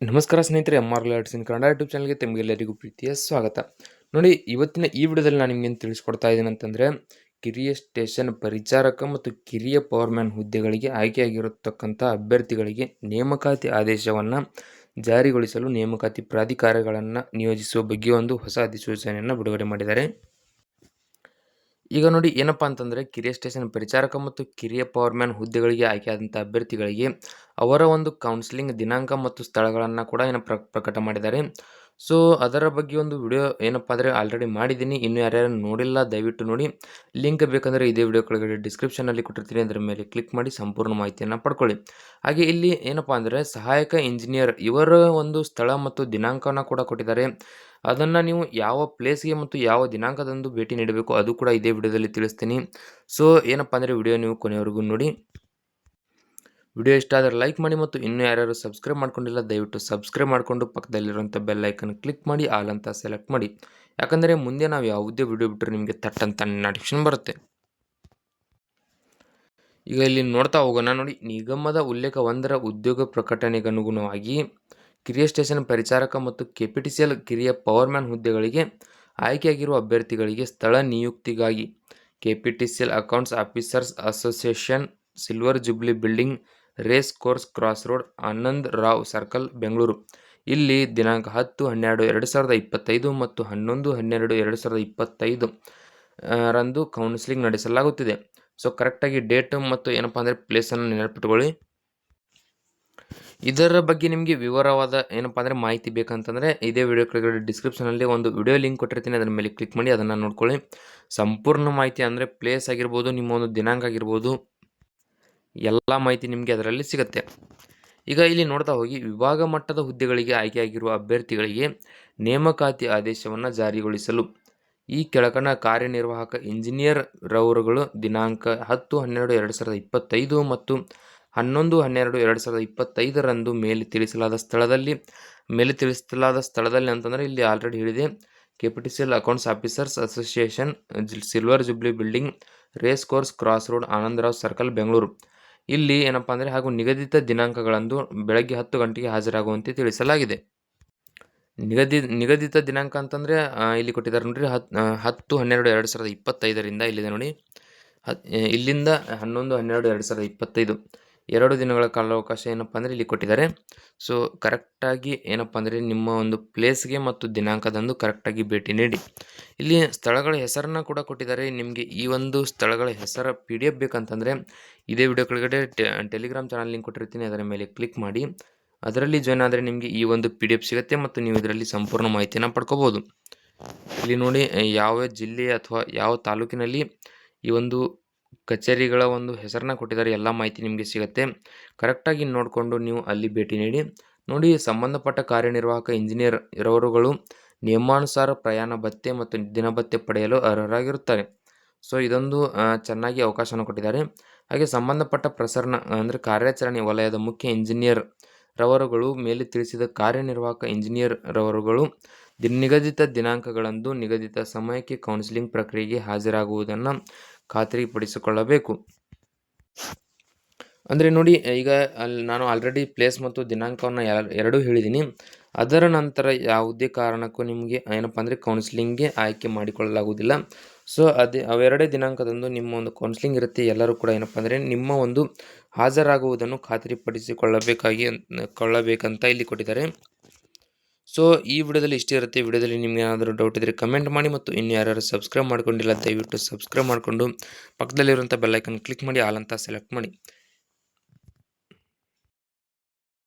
ನಮಸ್ಕಾರ ಸ್ನೇಹಿತರೆ M R lads in Kannada YouTube ಚಾನಲ್ಗೆ ತಮಗೆಲ್ಲರಿಗೂ ಪ್ರೀತಿಯ ಸ್ವಾಗತ. ನೋಡಿ, ಇವತ್ತಿನ ಈ ವಿಡಿಯೋದಲ್ಲಿ ನಾನು ನಿಮಗೇನು ತಿಳಿಸ್ಕೊಡ್ತಾ ಇದ್ದೀನಿ ಅಂತಂದರೆ, ಕಿರಿಯ ಸ್ಟೇಷನ್ ಪರಿಚಾರಕ ಮತ್ತು ಕಿರಿಯ ಪವರ್ಮ್ಯಾನ್ ಹುದ್ದೆಗಳಿಗೆ ಆಯ್ಕೆಯಾಗಿರತಕ್ಕಂಥ ಅಭ್ಯರ್ಥಿಗಳಿಗೆ ನೇಮಕಾತಿ ಆದೇಶವನ್ನು ಜಾರಿಗೊಳಿಸಲು ನೇಮಕಾತಿ ಪ್ರಾಧಿಕಾರಗಳನ್ನು ನಿಯೋಜಿಸುವ ಬಗ್ಗೆ ಒಂದು ಹೊಸ ಅಧಿಸೂಚನೆಯನ್ನು ಬಿಡುಗಡೆ ಮಾಡಿದ್ದಾರೆ. ಈಗ ನೋಡಿ ಏನಪ್ಪ ಅಂತಂದರೆ ಕಿರಿಯ ಸ್ಟೇಷನ್ ಪರಿಚಾರಕ ಮತ್ತು ಕಿರಿಯ ಪವರ್ಮ್ಯಾನ್ ಹುದ್ದೆಗಳಿಗೆ ಆಯ್ಕೆಯಾದಂಥ ಅಭ್ಯರ್ಥಿಗಳಿಗೆ ಅವರ ಒಂದು ಕೌನ್ಸಿಲಿಂಗ್ ದಿನಾಂಕ ಮತ್ತು ಸ್ಥಳಗಳನ್ನು ಕೂಡ ಏನು ಪ್ರ, ಪ್ರಕಟ ಮಾಡಿದ್ದಾರೆ. ಸೊ ಅದರ ಬಗ್ಗೆ ಒಂದು ವಿಡಿಯೋ ಏನಪ್ಪ ಅಂದರೆ ಆಲ್ರೆಡಿ ಮಾಡಿದ್ದೀನಿ. ಇನ್ನು ಯಾರ್ಯಾರು ನೋಡಿಲ್ಲ, ದಯವಿಟ್ಟು ನೋಡಿ. ಲಿಂಕ್ ಬೇಕಂದರೆ ಇದೇ ವಿಡಿಯೋ ಕೆಳಗಡೆ ಡಿಸ್ಕ್ರಿಪ್ಷನಲ್ಲಿ ಕೊಟ್ಟಿರ್ತೀನಿ. ಅದರ ಮೇಲೆ ಕ್ಲಿಕ್ ಮಾಡಿ ಸಂಪೂರ್ಣ ಮಾಹಿತಿಯನ್ನು ಪಡ್ಕೊಳ್ಳಿ. ಹಾಗೆ ಇಲ್ಲಿ ಏನಪ್ಪ ಅಂದರೆ ಸಹಾಯಕ ಇಂಜಿನಿಯರ್ ಇವರ ಒಂದು ಸ್ಥಳ ಮತ್ತು ದಿನಾಂಕವನ್ನು ಕೂಡ ಕೊಟ್ಟಿದ್ದಾರೆ. ಅದನ್ನು ನೀವು ಯಾವ ಪ್ಲೇಸ್ಗೆ ಮತ್ತು ಯಾವ ದಿನಾಂಕದಂದು ಭೇಟಿ ನೀಡಬೇಕು ಅದು ಕೂಡ ಇದೇ ವಿಡಿಯೋದಲ್ಲಿ ತಿಳಿಸ್ತೀನಿ. ಸೊ ಏನಪ್ಪ ಅಂದರೆ ವಿಡಿಯೋ ನೀವು ಕೊನೆಯವರೆಗೂ ನೋಡಿ. ವಿಡಿಯೋ ಇಷ್ಟ ಆದರೆ ಲೈಕ್ ಮಾಡಿ ಮತ್ತು ಇನ್ನೂ ಯಾರ್ಯಾರು ಸಬ್ಸ್ಕ್ರೈಬ್ ಮಾಡ್ಕೊಂಡಿಲ್ಲ, ದಯವಿಟ್ಟು ಸಬ್ಸ್ಕ್ರೈಬ್ ಮಾಡಿಕೊಂಡು ಪಕ್ಕದಲ್ಲಿರುವಂಥ ಬೆಲ್ ಐಕನ್ ಕ್ಲಿಕ್ ಮಾಡಿ ಆಲ್ ಅಂತ ಸೆಲೆಕ್ಟ್ ಮಾಡಿ. ಯಾಕಂದರೆ ಮುಂದೆ ನಾವು ಯಾವುದೇ ವಿಡಿಯೋ ಬಿಟ್ಟರೆ ನಿಮಗೆ ತಟ್ಟಂತ ನೋಟಿಫಿಕೇಶನ್ ಬರುತ್ತೆ. ಈಗ ಇಲ್ಲಿ ನೋಡ್ತಾ ಹೋಗೋಣ ನೋಡಿ. ನಿಗಮದ ಉಲ್ಲೇಖ ಒಂದರ ಉದ್ಯೋಗ ಪ್ರಕಟಣೆಗೆ ಅನುಗುಣವಾಗಿ ಕಿರಿಯ ಸ್ಟೇಷನ್ ಪರಿಚಾರಕ ಮತ್ತು ಕೆಪಿಟಿಸಿಎಲ್ ಕಿರಿಯ ಪವರ್ಮ್ಯಾನ್ ಹುದ್ದೆಗಳಿಗೆ ಆಯ್ಕೆಯಾಗಿರುವ ಅಭ್ಯರ್ಥಿಗಳಿಗೆ ಸ್ಥಳ ನಿಯುಕ್ತಿಗಾಗಿ KPTCL accounts officers association, silver jubilee building, race course cross road, Anand Rao circle, Bengaluru. ಇಲ್ಲಿ ದಿನಾಂಕ ಹತ್ತು, ಹನ್ನೆರಡು, ಎರಡು ಸಾವಿರದ ಇಪ್ಪತ್ತೈದು ಮತ್ತು ಹನ್ನೊಂದು, ಹನ್ನೆರಡು, ಎರಡು ಸಾವಿರದ ಇಪ್ಪತ್ತೈದು ರಂದು ಕೌನ್ಸಿಲಿಂಗ್ ನಡೆಸಲಾಗುತ್ತಿದೆ. ಸೊ ಕರೆಕ್ಟಾಗಿ ಡೇಟ್ ಮತ್ತು ಏನಪ್ಪ ಅಂದರೆ ಪ್ಲೇಸನ್ನು ನೆನಪಿಟ್ಕೊಳ್ಳಿ. ಇದರ ಬಗ್ಗೆ ನಿಮಗೆ ವಿವರವಾದ ಏನಪ್ಪ ಅಂದರೆ ಮಾಹಿತಿ ಬೇಕಂತಂದರೆ ಇದೇ ವಿಡಿಯೋ ಕೆಳಗಡೆ ಡಿಸ್ಕ್ರಿಪ್ಷನಲ್ಲಿ ಒಂದು ವಿಡಿಯೋ ಲಿಂಕ್ ಕೊಟ್ಟಿರ್ತೀನಿ. ಅದರ ಮೇಲೆ ಕ್ಲಿಕ್ ಮಾಡಿ, ಅದನ್ನು ನೋಡ್ಕೊಳ್ಳಿ. ಸಂಪೂರ್ಣ ಮಾಹಿತಿ ಅಂದರೆ ಪ್ಲೇಸ್ ಆಗಿರ್ಬೋದು, ನಿಮ್ಮ ಒಂದು ದಿನಾಂಕ ಆಗಿರ್ಬೋದು, ಎಲ್ಲ ಮಾಹಿತಿ ನಿಮಗೆ ಅದರಲ್ಲಿ ಸಿಗುತ್ತೆ. ಈಗ ಇಲ್ಲಿ ನೋಡ್ತಾ ಹೋಗಿ, ವಿಭಾಗ ಮಟ್ಟದ ಹುದ್ದೆಗಳಿಗೆ ಆಯ್ಕೆಯಾಗಿರುವ ಅಭ್ಯರ್ಥಿಗಳಿಗೆ ನೇಮಕಾತಿ ಆದೇಶವನ್ನು ಜಾರಿಗೊಳಿಸಲು. ಈ ಕೆಳಕಣ ಕಾರ್ಯನಿರ್ವಾಹಕ ಇಂಜಿನಿಯರ್ ರವರುಗಳು ದಿನಾಂಕ ಹತ್ತು ಹನ್ನೆರಡು ಎರಡು ಸಾವಿರದ ಇಪ್ಪತ್ತೈದು ಮತ್ತು ಹನ್ನೊಂದು, ಹನ್ನೆರಡು, ಎರಡು ಸಾವಿರದ ಇಪ್ಪತ್ತೈದರಂದು ಮೇಲೆ ತಿಳಿಸಲಾದ ಸ್ಥಳದಲ್ಲಿ, ಮೇಲೆ ತಿಳಿಸಲಾದ ಸ್ಥಳದಲ್ಲಿ ಅಂತಂದರೆ ಇಲ್ಲಿ ಆಲ್ರೆಡಿ ಹೇಳಿದೆ. K P T C L accounts officers association silver jubilee building race course cross road Anandrao circle Bengaluru ಇಲ್ಲಿ ಏನಪ್ಪ ಅಂದರೆ ಹಾಗೂ ನಿಗದಿತ ದಿನಾಂಕಗಳಂದು ಬೆಳಗ್ಗೆ ಹತ್ತು ಗಂಟೆಗೆ ಹಾಜರಾಗುವಂತೆ ತಿಳಿಸಲಾಗಿದೆ. ನಿಗದಿ, ನಿಗದಿತ ದಿನಾಂಕ ಅಂತಂದರೆ ಇಲ್ಲಿ ಕೊಟ್ಟಿದ್ದಾರೆ ನೋಡಿರಿ ಹತ್ತು ಹತ್ತು, ಹನ್ನೆರಡು, ಎರಡು ಸಾವಿರದ ಇಪ್ಪತ್ತೈದರಿಂದ ಇಲ್ಲಿದೆ ನೋಡಿ. ಇಲ್ಲಿಂದ ಹನ್ನೊಂದು, ಹನ್ನೆರಡು, ಎರಡು ಸಾವಿರದ ಇಪ್ಪತ್ತೈದು. ಎರಡು ದಿನಗಳ ಕಾಲಾವಕಾಶ ಏನಪ್ಪ ಅಂದರೆ ಇಲ್ಲಿ ಕೊಟ್ಟಿದ್ದಾರೆ. ಸೊ ಕರೆಕ್ಟಾಗಿ ಏನಪ್ಪ ಅಂದರೆ ನಿಮ್ಮ ಒಂದು ಪ್ಲೇಸ್ಗೆ ಮತ್ತು ದಿನಾಂಕದಂದು ಕರೆಕ್ಟಾಗಿ ಭೇಟಿ ನೀಡಿ. ಇಲ್ಲಿ ಸ್ಥಳಗಳ ಹೆಸರನ್ನು ಕೂಡ ಕೊಟ್ಟಿದ್ದಾರೆ. ನಿಮಗೆ ಈ ಒಂದು ಸ್ಥಳಗಳ ಹೆಸರ ಪಿ ಡಿ ಎಫ್ ಬೇಕಂತಂದರೆ ಇದೇ ವಿಡಿಯೋ ಕೆಳಗಡೆ ಟೆಲಿಗ್ರಾಮ್ ಚಾನಲ್ ಲಿಂಕ್ ಕೊಟ್ಟಿರ್ತೀನಿ. ಅದರ ಮೇಲೆ ಕ್ಲಿಕ್ ಮಾಡಿ. ಅದರಲ್ಲಿ ಜಾಯ್ನ್ ಆದರೆ ನಿಮಗೆ ಈ ಒಂದು ಪಿ ಡಿ ಎಫ್ ಸಿಗುತ್ತೆ ಮತ್ತು ನೀವು ಇದರಲ್ಲಿ ಸಂಪೂರ್ಣ ಮಾಹಿತಿಯನ್ನು ಪಡ್ಕೋಬೋದು. ಇಲ್ಲಿ ನೋಡಿ, ಯಾವ ಜಿಲ್ಲೆ ಅಥವಾ ಯಾವ ತಾಲೂಕಿನಲ್ಲಿ ಈ ಒಂದು ಕಚೇರಿಗಳ ಒಂದು ಹೆಸರನ್ನ ಕೊಟ್ಟಿದ್ದಾರೆ, ಎಲ್ಲ ಮಾಹಿತಿ ನಿಮಗೆ ಸಿಗುತ್ತೆ. ಕರೆಕ್ಟಾಗಿ ನೋಡಿಕೊಂಡು ನೀವು ಅಲ್ಲಿ ಭೇಟಿ ನೀಡಿ. ನೋಡಿ, ಸಂಬಂಧಪಟ್ಟ ಕಾರ್ಯನಿರ್ವಾಹಕ ಇಂಜಿನಿಯರ್ ಇರೋರುಗಳು ನಿಯಮಾನುಸಾರ ಪ್ರಯಾಣ ಭತ್ಯೆ ಮತ್ತು ದಿನಭತ್ಯೆ ಪಡೆಯಲು ಅರ್ಹರಾಗಿರುತ್ತಾರೆ. ಸೊ, ಇದೊಂದು ಚೆನ್ನಾಗಿ ಅವಕಾಶವನ್ನು ಕೊಟ್ಟಿದ್ದಾರೆ. ಹಾಗೆ ಸಂಬಂಧಪಟ್ಟ ಪ್ರಸರಣ, ಅಂದರೆ ಕಾರ್ಯಾಚರಣೆ ವಲಯದ ಮುಖ್ಯ ಇಂಜಿನಿಯರ್ ರವರುಗಳು, ಮೇಲೆ ತಿಳಿಸಿದ ಕಾರ್ಯನಿರ್ವಾಹಕ ಇಂಜಿನಿಯರ್ ರವರುಗಳು ನಿಗದಿತ ದಿನಾಂಕಗಳಂದು ನಿಗದಿತ ಸಮಯಕ್ಕೆ ಕೌನ್ಸಿಲಿಂಗ್ ಪ್ರಕ್ರಿಯೆಗೆ ಹಾಜರಾಗುವುದನ್ನು ಖಾತ್ರಿಪಡಿಸಿಕೊಳ್ಳಬೇಕು. ಅಂದರೆ ನೋಡಿ, ಈಗ ಅಲ್ಲಿ ನಾನು ಆಲ್ರೆಡಿ ಪ್ಲೇಸ್ ಮತ್ತು ದಿನಾಂಕವನ್ನು ಎರಡೂ ಹೇಳಿದ್ದೀನಿ ಅದರ ನಂತರ ಯಾವುದೇ ಕಾರಣಕ್ಕೂ ನಿಮಗೆ ಏನಪ್ಪ ಅಂದರೆ ಕೌನ್ಸಿಲಿಂಗ್ಗೆ ಆಯ್ಕೆ ಮಾಡಿಕೊಳ್ಳಲಾಗುವುದಿಲ್ಲ. ಸೊ ಅದೇ, ಅವೆರಡೇ ದಿನಾಂಕದಂದು ನಿಮ್ಮ ಒಂದು ಕೌನ್ಸಿಲಿಂಗ್ ಇರುತ್ತೆ. ಎಲ್ಲರೂ ಕೂಡ ಏನಪ್ಪ ಅಂದರೆ ನಿಮ್ಮ ಒಂದು ಹಾಜರಾಗುವುದನ್ನು ಖಾತ್ರಿಪಡಿಸಿಕೊಳ್ಳಬೇಕಾಗಿ ಕೊಳ್ಳಬೇಕಂತ ಇಲ್ಲಿ ಕೊಟ್ಟಿದ್ದಾರೆ. ಸೊ ಈ ವಿಡಿಯೋದಲ್ಲಿ ಇಷ್ಟೇ ಇರುತ್ತೆ. ವಿಡಿಯೋದಲ್ಲಿ ನಿಮ್ಗೆ ಏನಾದರೂ ಡೌಟ್ ಇದ್ದರೆ ಕಮೆಂಟ್ ಮಾಡಿ ಮತ್ತು ಇನ್ನು ಯಾರು ಸಬ್ಸ್ಕ್ರೈಬ್ ಮಾಡ್ಕೊಂಡಿಲ್ಲ, ದಯವಿಟ್ಟು ಸಬ್ಸ್ಕ್ರೈಬ್ ಮಾಡಿಕೊಂಡು ಪಕ್ಕದಲ್ಲಿರುವಂಥ ಬೆಲ್ಲೈಕನ್ ಕ್ಲಿಕ್ ಮಾಡಿ ಆಲ್ ಅಂತ ಸೆಲೆಕ್ಟ್ ಮಾಡಿ.